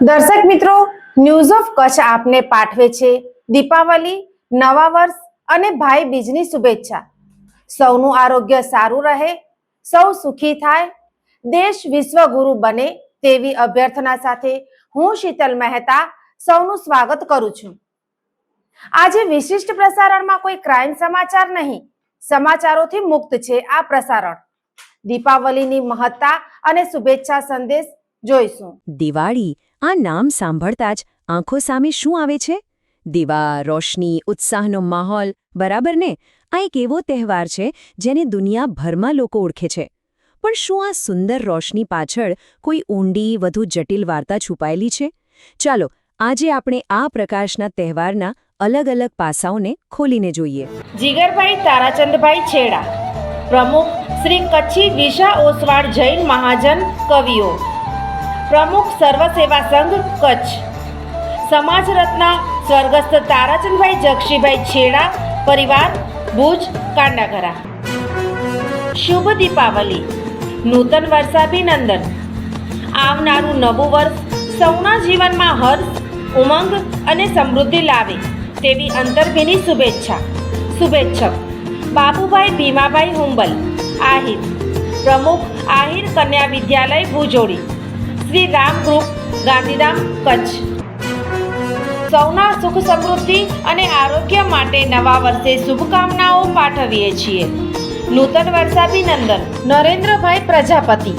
દર્શક મિત્રો news of Kutch આપને પાઠવે છે દીપાવલી, નવા વર્ષ અને ભાઈ બીજની શુભેચ્છા. સૌનું આરોગ્ય સારું રહે, સૌ સુખી થાય, દેશ વિશ્વગુરુ બને તેવી અભ્યર્થના સાથે હું શીતલ મહેતા સૌનું સ્વાગત કરું છું. આજે વિશિષ્ટ પ્રસારણમાં કોઈ ક્રાઇમ સમાચાર નહીં, સમાચારોથી મુક્ત છે આ પ્રસારણ. દીપાવલીની મહત્તા અને શુભેચ્છા સંદેશ જોઈશું. દિવાળી આ નામ સાંભળતા જ આંખો સામે શું આવે છે? દીવા, રોશની, ઉત્સાહનો માહોલ, બરાબર ને? આ એક એવો તહેવાર છે જેને દુનિયાભરમાં લોકો ઓળખે છે. પણ શું આ સુંદર રોશની પાછળ કોઈ ઊંડી, વધુ જટિલ વાર્તા છુપાયેલી છે? ચાલો, આજે આપણે આ પ્રકાશના તહેવારના અલગ અલગ પાસાઓને ખોલીને જોઈએ. જીગરભાઈ તારાચંદભાઈ છેડા, પ્રમુખ શ્રી કચ્છી દિશા ઓસવાળ જૈન મહાજન કવિઓ. પ્રમુખ સર્વ સેવા સંઘ કચ્છ. સમાજ રત્ન સ્વર્ગસ્થ તારાચંદભાઈ જગશીભાઈ છેડા, પરિવાર ભુજ કાંડાગરા શુભ દીપાવલી. નૂતન વર્ષાભિનંદન. આવનારું નવું વર્ષ સૌના જીવનમાં હર્ષ, ઉમંગ અને સમૃદ્ધિ લાવે તેવી અંતરભીની શુભેચ્છા. શુભેચ્છક. બાબુભાઈ ભીમાભાઈ હુંબલ. આહિર. પ્રમુખ આહિર કન્યા વિદ્યાલય ભુજોડી. શ્રી રામ ગ્રુપ, ગાંધીધામ, કચ્છ. સૌના સુખ સમૃદ્ધિ અને આરોગ્ય માટે નવા વર્ષે શુભકામનાઓ પાઠવીએ છીએ. નૂતન વર્ષાભિનંદન. નરેન્દ્રભાઈ પ્રજાપતિ,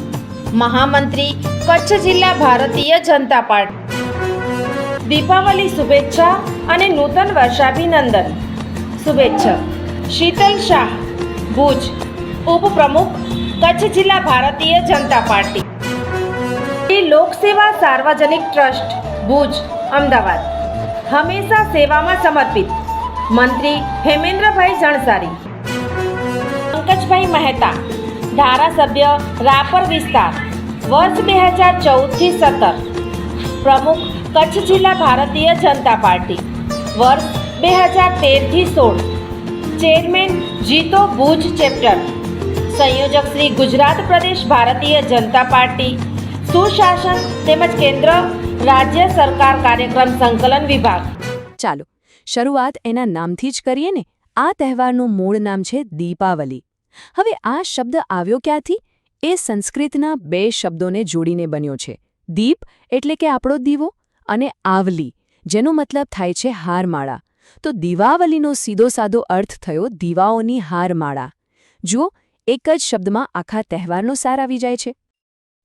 મહામંત્રી, કચ્છ જિલ્લા ભારતીય જનતા પાર્ટી. દીપાવલી શુભેચ્છા અને નૂતન વર્ષાભિનંદન. શુભેચ્છા. શીતલ શાહ, ભુજ, ઉપપ્રમુખ, કચ્છ જિલ્લા ભારતીય જનતા પાર્ટી. એ લોકસેવા સાર્વજનિક ટ્રસ્ટ, ભુજ, અમદાવાદ. હંમેશા સેવામાં સમર્પિત. મંત્રી હેમેન્દ્રભાઈ જણસારી. પંકજભાઈ મહેતા. ધારાસભ્ય રાપર વિસ્તાર. વર્ષ બે હજાર ચૌદથી સત્તર. પ્રમુખ કચ્છ જિલ્લા ભારતીય જનતા પાર્ટી. વર્ષ બે હજાર તેરથી સોળ. Chairman JITO Bhuj chapter. સંયોજક શ્રી ગુજરાત પ્રદેશ ભારતીય જનતા પાર્ટી. સુશાસન તેમજ કેન્દ્ર, રાજ્ય સરકાર કાર્યક્રમ સંકલન વિભાગ. ચાલો, શરૂઆત એના નામથી જ કરીએ ને. આ તહેવારનું મૂળ નામ છે દીપાવલી. હવે આ શબ્દ આવ્યો ક્યાંથી? એ સંસ્કૃતના બે શબ્દોને જોડીને બન્યો છે. દીપ એટલે કે આપણો દીવો અને આવલી, જેનો મતલબ થાય છે હારમાળા. તો દીવાવલીનો સીધો સાધો અર્થ થયો દીવાઓની હારમાળા. જુઓ, એક જ શબ્દમાં આખા તહેવારનો સાર આવી જાય છે.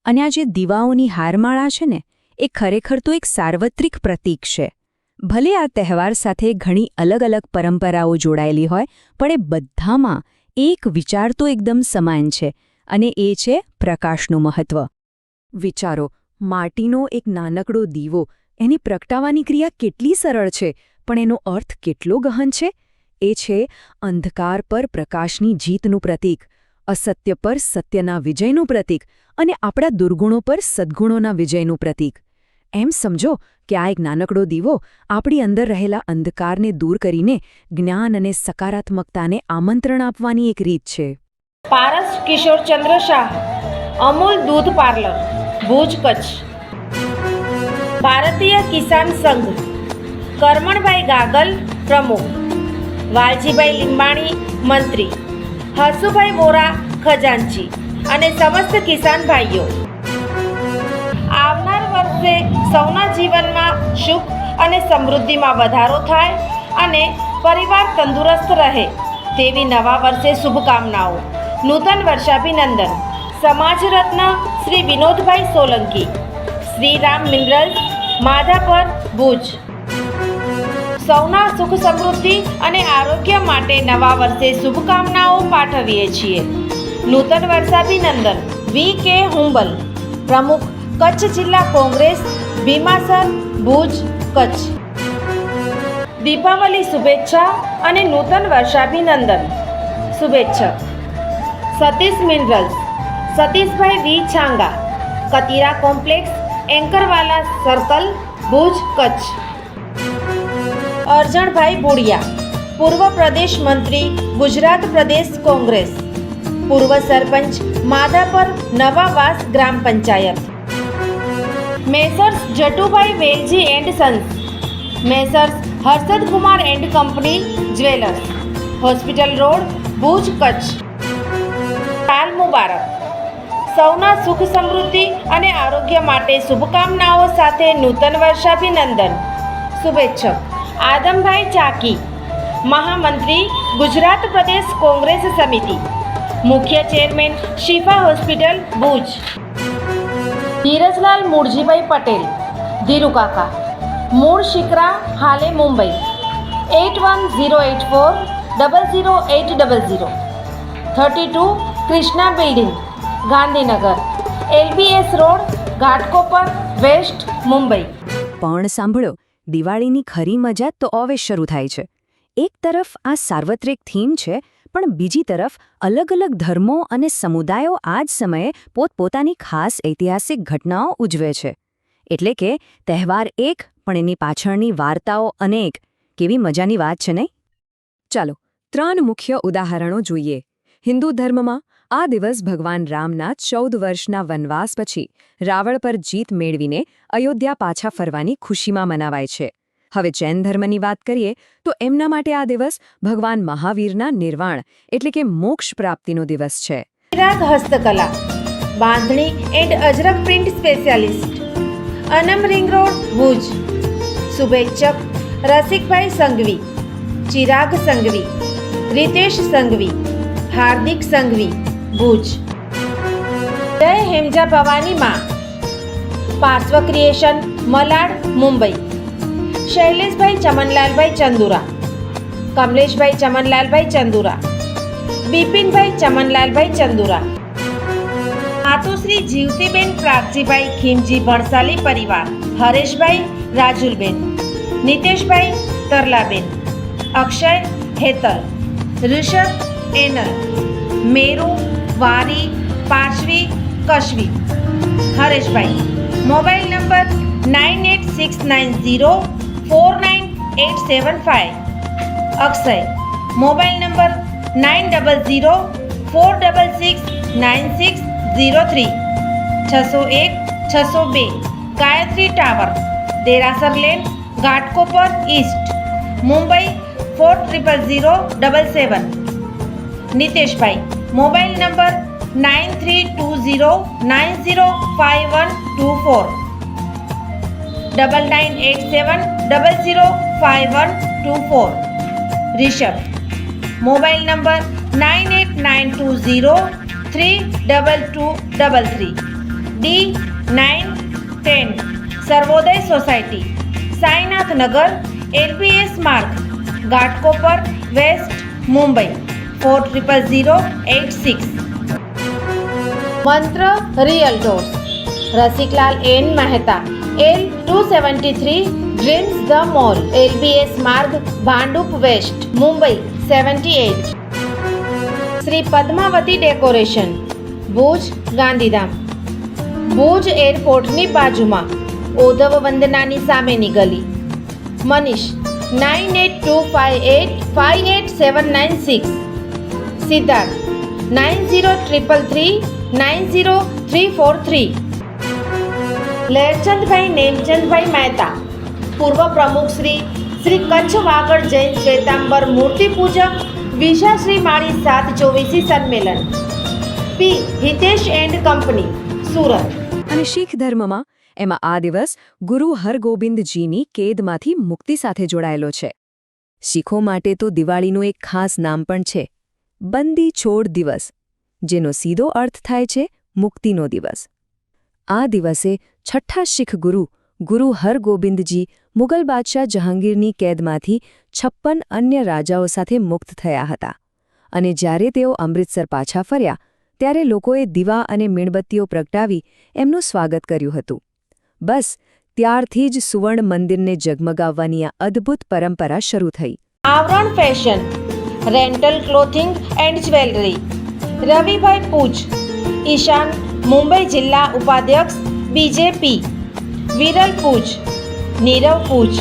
અને આ જે દીવાઓની હારમાળા છે ને, એ ખરેખર તો એક સાર્વત્રિક પ્રતીક છે. ભલે આ તહેવાર સાથે ઘણી અલગ અલગ પરંપરાઓ જોડાયેલી હોય, પણ એ બધામાં એક વિચાર તો એકદમ સમાન છે, અને એ છે પ્રકાશનું મહત્વ. વિચારો, માટીનો એક નાનકડો દીવો, એની પ્રગટાવાની ક્રિયા કેટલી સરળ છે, પણ એનો અર્થ કેટલો ગહન છે? એ છે અંધકાર પર પ્રકાશની જીતનું પ્રતીક. અસત્ય પર સત્યના વિજયનું પ્રતીક અને આપણા દુર્ગુણો પર સદ્ગુણોના વિજયનું પ્રતીક. એમ સમજો કે આ એક નાનકડો દીવો આપણી અંદર રહેલા અંધકારને દૂર કરીને જ્ઞાન અને સકારાત્મકતાને આમંત્રણ આપવાની એક રીત છે. પારસ કિશોરચંદ્ર શાહ, અમૂલ દૂધ પાર્લર, ભુજ કચ્છ. ભારતીય કિસાન સંઘ, કરમણભાઈ ગાગલ પ્રમુખ. વાલજીભાઈ લીંબાણી મંત્રી. હસુભાઈ વોરા ખજાનચી અને સમસ્ત કિસાન ભાઈઓ. આવનાર વર્ષે સૌના જીવનમાં સુખ અને સમૃદ્ધિમાં વધારો થાય અને પરિવાર તંદુરસ્ત રહે તેવી નવા વર્ષે શુભકામનાઓ. નૂતન વર્ષાભિનંદન. સમાજ રત્ન શ્રી વિનોદભાઈ સોલંકી. શ્રીરામ મિનરલ્સ, માધાપર ભુજ. સૌના સુખ સમૃદ્ધિ અને આરોગ્ય માટે નવા વર્ષે શુભકામનાઓ પાઠવીએ છીએ. નૂતન વર્ષાભિનંદન, વી કે હુંબલ. પ્રમુખ, કચ્છ જિલ્લા કોંગ્રેસ, ભીમાસર, ભુજ, કચ્છ. દીપાવલી શુભેચ્છા અને નૂતન વર્ષાભિનંદન. શુભેચ્છક. Satish minerals, Satishbhai V Chhanga. Katira complex, Anchorwala circle, Bhuj, Kutch. Arjanbhai Budiya, પૂર્વ પ્રદેશ મંત્રી, ગુજરાત પ્રદેશ કોંગ્રેસ. પૂર્વ સરપંચ, Madhapar Navavas Gram Panchayat. Messrs Jatubhai Velji and sons. Messrs Harshad Kumar and company jewellers. Hospital road, Bhuj Kutch. સાલ મુબારક. સૌના સુખ સમૃદ્ધિ અને આરોગ્ય માટે શુભકામનાઓ સાથે નૂતન વર્ષાભિનંદન. શુભેચ્છક. આદમભાઈ ચાકી મહામંત્રી ગુજરાત પ્રદેશ કોંગ્રેસ સમિતિ મુખ્ય ચેરમેન શિફા હોસ્પિટલ ભુજ. ધીરજલાલ મૂળજીભાઈ પટેલ ધીરુકાકા મૂળ શિકરા હાલે Mumbai. Eight one zero eight four double zero eight double zero. Thirty two Krishna building Gandhinagar. LBS road Ghatkopar west Mumbai. પણ સાંભળો દિવાળીની ખરી મજા તો ઓવે શરૂ થાય છે. એક તરફ આ સાર્વત્રિક થીમ છે, પણ બીજી તરફ અલગ અલગ ધર્મો અને સમુદાયો આ જ સમયે પોતપોતાની ખાસ ઐતિહાસિક ઘટનાઓ ઉજવે છે. એટલે કે તહેવાર એક, પણ એની પાછળની વાર્તાઓ અનેક. કેવી મજાની વાત છે નહીં? ચાલો, ત્રણ મુખ્ય ઉદાહરણો જોઈએ. હિન્દુ ધર્મમાં આ દિવસ ભગવાન રામના ચૌદ વર્ષના વનવાસ પછી રાવળ પર જીત મેળવીને અયોધ્યા પાછા ફરવાની ખુશીમાં મનાવાય છે. હવે જૈન ધર્મની વાત કરીએ, તો એમના માટે આ દિવસ ભગવાન મહાવીરના નિર્વાણ એટલે કે મોક્ષ પ્રાપ્તિનો દિવસ છે. Chirag Hastkala, bandhani and Ajrak print specialist, Anam ring road, Bhuj. શુભેચ્છક, Rasikbhai Sanghvi, Chirag Sanghvi, Ritesh Sanghvi, Hardik Sanghvi Bhuj. જય હેમજા ભવાની માં. પાર્શ્વ ક્રિએશન મલાડ, મુંબઈ. શૈલેષભાઈ, ચમનલાલભાઈ, ચંદુરા. કમલેશભાઈ, ચમનલાલભાઈ, ચંદુરા. બિપિનભાઈ, ચમનલાલભાઈ, ચંદુરા. માતુશ્રી જીવતીબેન, પ્રાગજીભાઈ, ખીમજી ભણસાલી પરિવાર. હરેશભાઈ, રાજુલબેન. નિતેશભાઈ, તરલાબેન. અક્ષય હેતર ઋષભ એનર મેરુ વારી, Parshvi, Kashvi. Hareshbhai, mobile number nine eight six nine zero four nine eight seven five. Akshay, mobile number nine double zero four double six nine six zero three. છસો એક, છસો બે. Gayatri tower, Derasar lane, Ghatkopar east. Mumbai, four triple zero double seven. Niteshbhai, mobile number nine three two zero nine zero five one two four double nine eight seven double zero five one two four Rishabh, mobile number nine eight nine two zero three double two double three D nine ten, Sarvodaya society, Sainath Nagar, LPS Marg, Ghatkopar, west Mumbai. Four triple zero eight six Mantra realtors Rasiklal N Mehta. L two seventy three dreams the mall. LBS Marg, Bhandup west. Mumbai, seventy eight. Shri Padmavati decoration. Bhuj, Gandhidham. Bhuj એરપોર્ટની બાજુમાં. ઓધવ વંદનાની સામેની ગલી. Manish, nine eight two five eight five eight seven nine six. Siddharth nine zero triple three nine zero three four three. Laherchandbhai Nemchandbhai Mehta. પૂર્વ પ્રમુખ શ્રી શ્રી કચ્છ વાગડ જૈન શ્વેતાંબર મૂર્તિ પૂજક વિશાશ્રી માણી સાત ચોવીસી સંમેલન P. Hitesh and company, Surat. અને શીખ ધર્મમાં એમાં આ દિવસ ગુરુ હરગોબિંદજીની કેદમાંથી મુક્તિ સાથે જોડાયેલો છે. શીખો માટે તો દિવાળીનું એક ખાસ નામ પણ છે. બંદી છોડ દિવસ, જેનો સીધો અર્થ થાય છે મુક્તિનો દિવસ. આ દિવસે છઠ્ઠા શીખ ગુરુ ગુરુ હરગોબિંદજી, મુગલ બાદશાહ જહાંગીરની કેદમાંથી છપ્પન અન્ય રાજાઓ સાથે મુક્ત થયા હતા. અને જ્યારે તેઓ અમૃતસર પાછા ફર્યા, ત્યારે લોકોએ દીવા અને મીણબત્તીઓ પ્રગટાવી એમનું સ્વાગત કર્યું હતું. બસ, ત્યારથી જ સુવર્ણ મંદિરને જગમગાવવાની આ અદ્ભુત પરંપરા શરૂ થઈ. આવરણ fashion. Rental clothing and jewellery Ravibhai Pooj Ishaan Mumbai જિલ્લા ઉપાધ્યક્ષ બીજેપી વિરલ પૂજ નીરવ પૂજ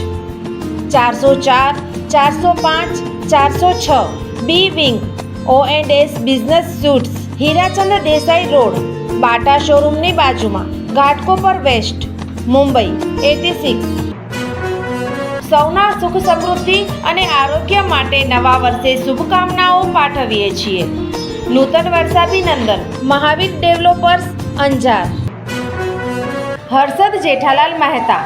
ચારસો ચાર ચારસો પાંચ ચારસો છ B wing O and S business suits Hirachandra Desai road Bata શોરૂમની બાજુમાં Ghatkopar west Mumbai eighty six સૌના સુખ સમૃદ્ધિ અને આરોગ્ય માટે નવા વર્ષે શુભકામનાઓ પાઠવીએ છીએ. નૂતન વર્ષાભિનંદન, Mahavir developers, Anjar. Harshad Jethalal Mehta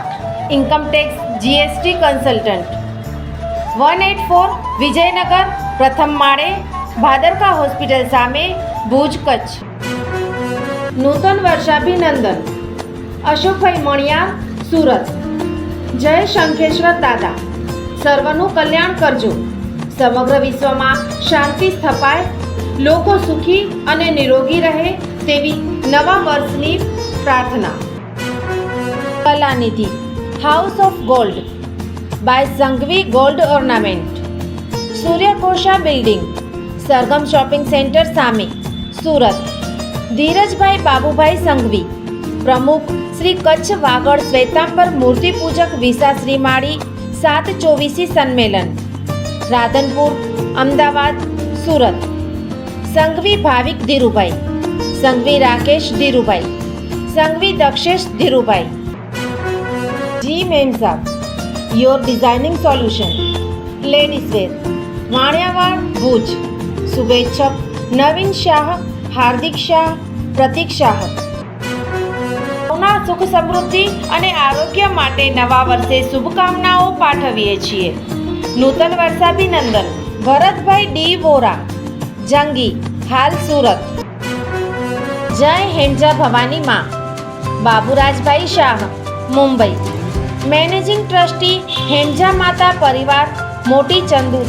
income tax GST consultant one eight four Vijaynagar, પ્રથમ માળે, ભાદરકા હોસ્પિટલ સામે, ભુજ કચ્છ. નૂતન વર્ષાભિનંદન, અશોકભાઈ મણિયા સુરત. જય શંખેશ્વર દાદા. સર્વનું કલ્યાણ કરજો. સમગ્ર વિશ્વમાં શાંતિ સ્થપાય, લોકો સુખી અને નિરોગી રહે તેવી નવા વર્ષની પ્રાર્થના. Kalanidhi house of gold by Sanghvi gold ornament Suryakosha building, Sargam shopping centre સામે, સુરત. ધીરજભાઈ બાબુભાઈ સંઘવી. પ્રમુખ શ્રી કચ્છ વાગડ શ્વેતાંબર મૂર્તિપૂજક વિસા શ્રીમાળી સાત ચોવીસી સંમેલન Radhanpur, Ahmedabad, Surat. Sanghvi Bhavik Dhirubhai. Sanghvi Rakesh Dhirubhai. Sanghvi Dakshesh Dhirubhai. Ji ma'am saheb your designing solution. Ladies wear. Vaniyavad, Bhuj. શુભેચ્છક. Navin Shah, Hardik Shah, Pratik Shah. સૌના સુખ સમૃદ્ધિ અને આરોગ્ય માટે નવા વર્ષે શુભકામનાઓ પાઠવીએ છીએ. નૂતન વર્ષાભિનંદન. ભરતભાઈ ડી વોરા. જંગી. હાલ સુરત. જય હેંજા ભવાની માં. બાબુરાજભાઈ શાહ, મુંબઈ. મેનેજિંગ ટ્રસ્ટી હેંજા માતા પરિવાર, મોટી ચંદુર.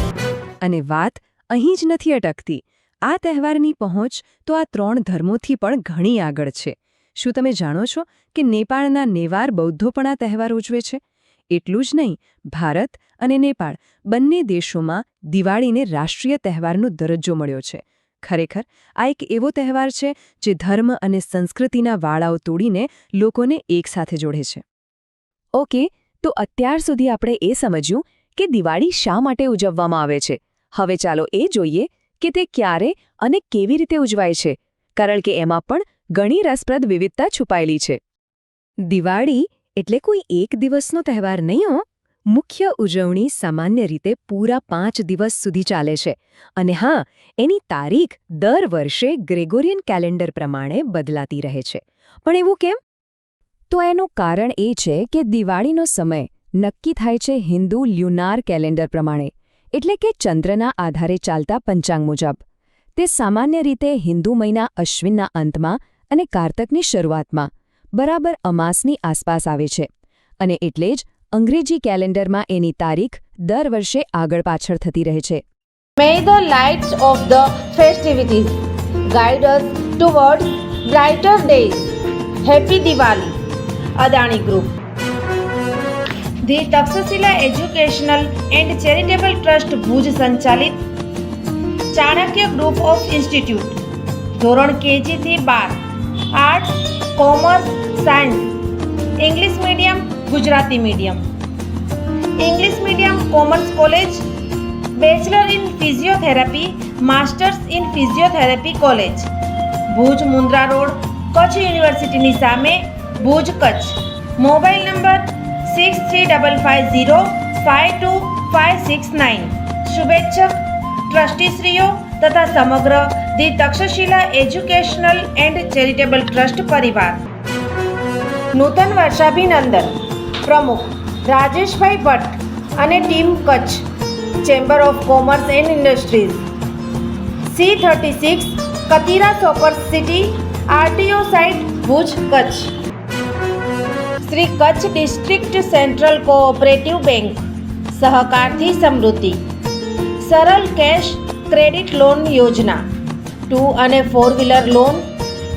અને વાત અહીં જ નથી અટકતી. આ તહેવારની પહોંચ તો આ ત્રણ ધર્મોથી પણ ઘણી આગળ છે. શું તમે જાણો છો કે નેપાળના નેવાર બૌદ્ધો પણ આ તહેવાર ઉજવે છે? એટલું જ નહીં, ભારત અને નેપાળ બંને દેશોમાં દિવાળીને રાષ્ટ્રીય તહેવારનો દરજ્જો મળ્યો છે. ખરેખર, આ એક એવો તહેવાર છે જે ધર્મ અને સંસ્કૃતિના વાળાઓ તોડીને લોકોને એકસાથે જોડે છે. ઓકે, તો અત્યાર સુધી આપણે એ સમજ્યું કે દિવાળી શા માટે ઉજવવામાં આવે છે. હવે ચાલો એ જોઈએ કે તે ક્યારે અને કેવી રીતે ઉજવાય છે. કારણ કે એમાં પણ ઘણી રસપ્રદ વિવિધતા છુપાયેલી છે. દિવાળી એટલે કોઈ એક દિવસનો તહેવાર નહીં હો. મુખ્ય ઉજવણી સામાન્ય રીતે પૂરા પાંચ દિવસ સુધી ચાલે છે. અને હા, એની તારીખ દર વર્ષે ગ્રેગોરિયન કેલેન્ડર પ્રમાણે બદલાતી રહે છે. પણ એવું કેમ? તો એનું કારણ એ છે કે દિવાળીનો સમય નક્કી થાય છે હિન્દુ લ્યુનાર કેલેન્ડર પ્રમાણે, એટલે કે ચંદ્રના આધારે ચાલતા પંચાંગ મુજબ. તે સામાન્ય રીતે હિન્દુ મહિના અશ્વિનના અંતમાં અને કારતકની શરૂઆતમાં બરાબર અમાસની આસપાસ આવે છે અને એટલે જ અંગ્રેજી કેલેન્ડરમાં એની તારીખ દર વર્ષે આગળ પાછળ થતી રહે છે the lights of the festivities guide us towards brighter days. Happy Diwali, Adani Group. The Taxasila Educational and Charitable Trust Bhuj સંચાલિત ચાણક્ય ગ્રુપ ઓફ ઇન્સ્ટિટ્યૂટ ધોરણ કેજી થી બાર arts commerce science English medium Gujarati medium English medium commerce college bachelor in physiotherapy masters in physiotherapy college Bhuj Mundra road, Kutch યુનિવર્સિટીની સામે, Bhuj, Kutch. Mobile number six three double five zero five two five six nine શુભેચ્છક, ટ્રસ્ટીશ્રીઓ તથા સમગ્ર the Takshashila educational and charitable trust પરિવાર. નૂતન વર્ષાભિનંદન. પ્રમુખ રાજેશભાઈ ભટ્ટ અને team Kutch, chamber of commerce and industries. C thirty six Katira super city, RTO site, Bhuj, Kutch. Shri Kutch district central cooperative bank. સહકારથી સમૃદ્ધિ. સરળ કેશ ક્રેડિટ લોન યોજના. Two અને ફોર વ્હીલર લોન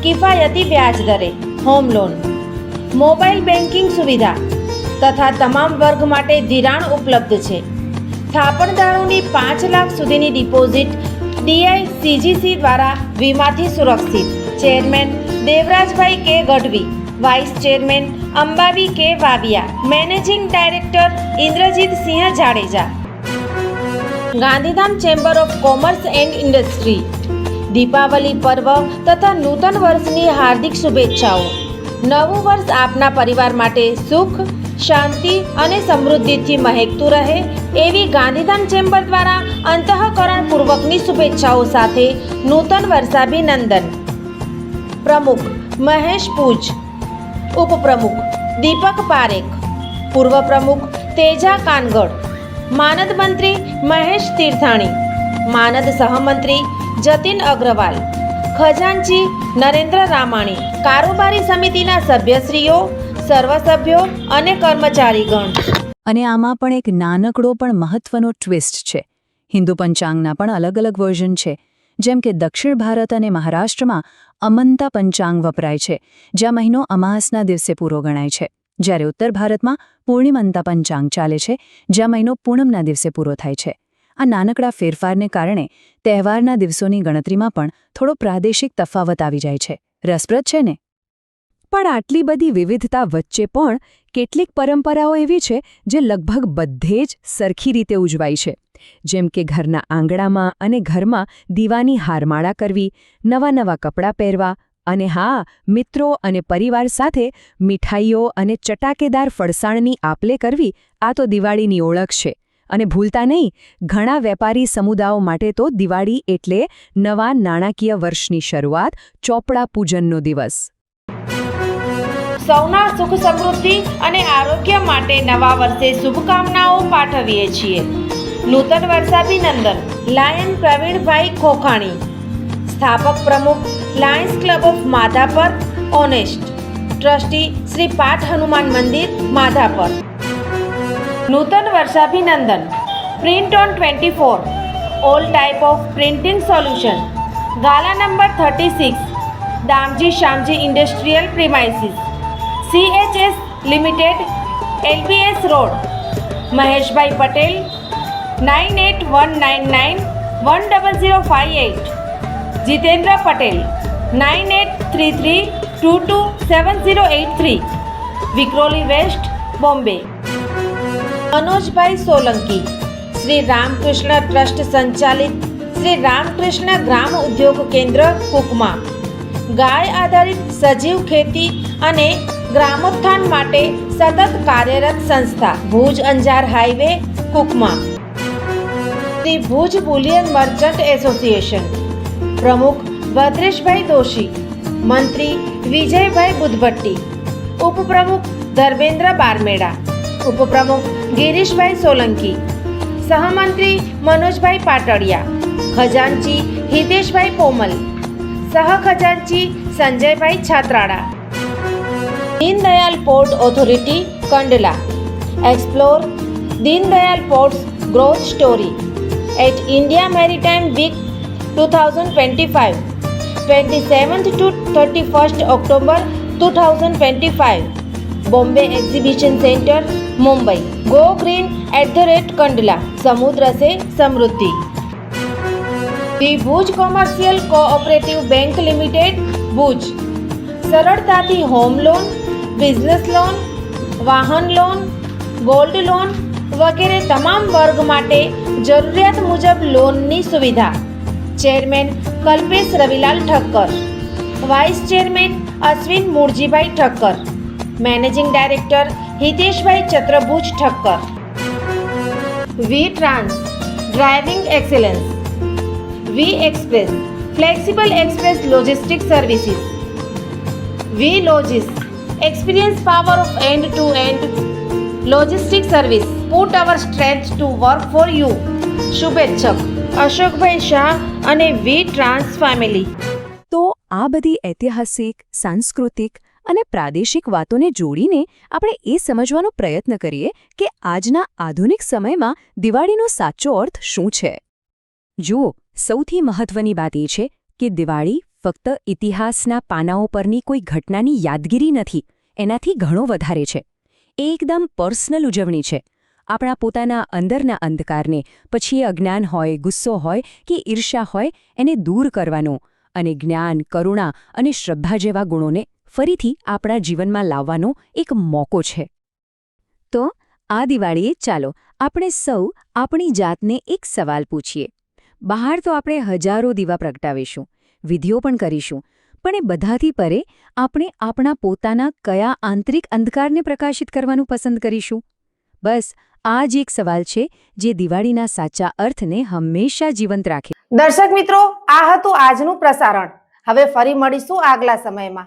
કિફાયતી વ્યાજ દરે હોમ લોન, મોબાઈલ બેન્કિંગ સુવિધા તથા તમામ વર્ગ માટે ધિરાણ ઉપલબ્ધ છે. થાપણદારોની પાંચ લાખ સુધીની ડિપોઝિટ ડીઆઈ સીજીસી દ્વારા વીમાથી સુરક્ષિત. ચેરમેન દેવરાજભાઈ કે Gadhvi, vice chairman Ambavi K Vaviya, managing director Indrajit Singh Jadeja. Gandhidham chamber of commerce and industry. Deepavali પર્વ તથા નૂતન વર્ષની હાર્દિક શુભેચ્છાઓ. નવું વર્ષ આપના પરિવાર માટે સુખ, શાંતિ અને સમૃદ્ધિથી મહેકતું રહે એવી ગાંધીધામ ચેમ્બર દ્વારા અંતઃકરણપૂર્વકની શુભેચ્છાઓ સાથે નૂતન વર્ષાભિનંદન. પ્રમુખ મહેશ પૂજ. ઉપપ્રમુખ દીપક પારેખ. પૂર્વ પ્રમુખ તેજા કાનગડ. માનદ મંત્રી મહેશ તીર્થાણી. માનદ સહમંત્રી જતીન અગ્રવાલ. ખજાનચી નરેન્દ્ર રામાણી. કારોબારી સમિતિના સભ્યશ્રીઓ સર્વ સભ્યો અને કર્મચારીગણ. અને આમાં પણ એક નાનકડો પણ મહત્વનો ટ્વિસ્ટ છે. હિન્દુ પંચાંગના પણ અલગ અલગ વર્ઝન છે. જેમ કે દક્ષિણ ભારત અને મહારાષ્ટ્રમાં અમંતા પંચાંગ વપરાય છે, જ્યાં મહિનો અમાસના દિવસે પૂરો ગણાય છે. જ્યારે ઉત્તર ભારતમાં પૂર્ણિમંતા પંચાંગ ચાલે છે, જ્યાં મહિનો પૂનમના દિવસે પૂરો થાય છે. આ નાનકડા ફેરફારને કારણે તહેવારના દિવસોની ગણતરીમાં પણ થોડો પ્રાદેશિક તફાવત આવી જાય છે. રસપ્રદ છે ને? પણ આટલી બધી વિવિધતા વચ્ચે પણ કેટલીક પરંપરાઓ એવી છે જે લગભગ બધે જ સરખી રીતે ઉજવાય છે. જેમ કે ઘરના આંગણામાં અને ઘરમાં દીવાની હારમાળા કરવી, નવા નવા કપડાં પહેરવા અને હા, મિત્રો અને પરિવાર સાથે મીઠાઈઓ અને ચટાકેદાર ફરસાણની આપલે કરવી આ તો દિવાળીની ઓળખ છે. અને ભૂલતા નહીં, ઘણા વેપારી સમુદાયો માટે તો દિવાળી એટલે નવા નાણાકીય વર્ષની શરૂઆત ચોપડા પૂજનનો દિવસ. સૌના સુખ સમૃદ્ધિ અને આરોગ્ય માટે નવા વર્ષે શુભકામનાઓ પાઠવીએ છીએ. નૂતન વર્ષાભિનંદન, લાયન પ્રવીણભાઈ ખોખાણી. સ્થાપક પ્રમુખ, lions club of Madhapar, honest. Trustee Shri Path Hanuman મંદિર, માધાપર. નૂતન વર્ષાભિનંદન print on twenty four all type of printing solution gala number thirty six Damji Shyamji industrial premises CHS limited LBS road Maheshbhai Patel nine eight one nine nine one double zero five eight Jitendra Patel nine eight three three two two seven zero eight three Vikhroli west Bombay Manojbhai Solanki, Shri Ramkrishna trust સંચાલિત, શ્રી રામકૃષ્ણ ગ્રામ ઉદ્યોગ કેન્દ્ર, કુકમા. ગાય આધારિત સજીવ ખેતી અને ગ્રામોત્થાન માટે સતત કાર્યરત સંસ્થા, Bhuj Anjar highway, Kukma. Shri Bhuj bullion merchant association. પ્રમુખ ભદ્રેશભાઈ દોશી. મંત્રી વિજયભાઈ બુધભટ્ટી ઉપપ્રમુખ ધર્મેન્દ્ર બારમેડા. ઉપપ્રમુખ ગિરીશભાઈ સોલંકી, સહમંત્રી મનોજભાઈ પાટડિયા, ખજાનચી Hiteshbhai Pomal, સહખજાનચી Sanjaybhai Chhatrada. Deendayal port authority, Kandla. Explore Deendayal ports growth story at India maritime week two thousand twenty five. Twenty seventh to thirty first October two thousand twenty five. Bombay exhibition centre Mumbai go green at the rate Kandla સમુદ્ર સે સમૃદ્ધિ the Bhuj commercial cooperative bank limited Bhuj સરળતાથી home loan business loan વાહન loan gold loan વગેરે તમામ વર્ગ માટે જરૂરિયાત મુજબ લોનની સુવિધા। Chairman Kalpesh Ravilal Thakkar. Vice chairman Ashwin Mooljibhai Thakkar. Managing director Hiteshbhai Chatrabhuj Thakkar. V trans driving excellence. V express flexible express logistic services. V logis experience power of end to end. Logistic service put our strength to work for you. શુભેચ્છક અશોકભાઈ શાહ અને V trans family. તો આ બધી ઐતિહાસિક સાંસ્કૃતિક અને પ્રાદેશિક વાતોને જોડીને આપણે એ સમજવાનો પ્રયત્ન કરીએ કે આજના આધુનિક સમયમાં દિવાળીનો સાચો અર્થ શું છે. જુઓ, સૌથી મહત્વની વાત એ છે કે દિવાળી ફક્ત ઇતિહાસના પાનાઓ પરની કોઈ ઘટનાની યાદગીરી નથી, એનાથી ઘણો વધારે છે. એ એકદમ પર્સનલ ઉજવણી છે. આપણા પોતાના અંદરના અંધકારને, પછી એ અજ્ઞાન હોય, ગુસ્સો હોય કે ઈર્ષ્યા હોય, એને દૂર કરવાનો અને જ્ઞાન, કરુણા અને શ્રદ્ધા જેવા ગુણોને ફરીથી આપણા જીવનમાં લાવવાનો એક મોકો છે. તો, આ દિવાળીએ ચાલો આપણે સૌ આપણી જાતને એક સવાલ પૂછીએ. બહાર તો આપણે હજારો દીવા પ્રગટાવીશું, વિધિઓ પણ કરીશું, પણ એ બધાથી પરે આપણે આપણા પોતાના કયા આંતરિક અંધકારને પ્રકાશિત કરવાનું પસંદ કરીશું? બસ, આ જ એક સવાલ છે જે દિવાળીના સાચા અર્થને હંમેશા જીવંત રાખે. દર્શક મિત્રો, આ હતું આજનું પ્રસારણ. હવે ફરી મળીશું આગલા સમયમાં.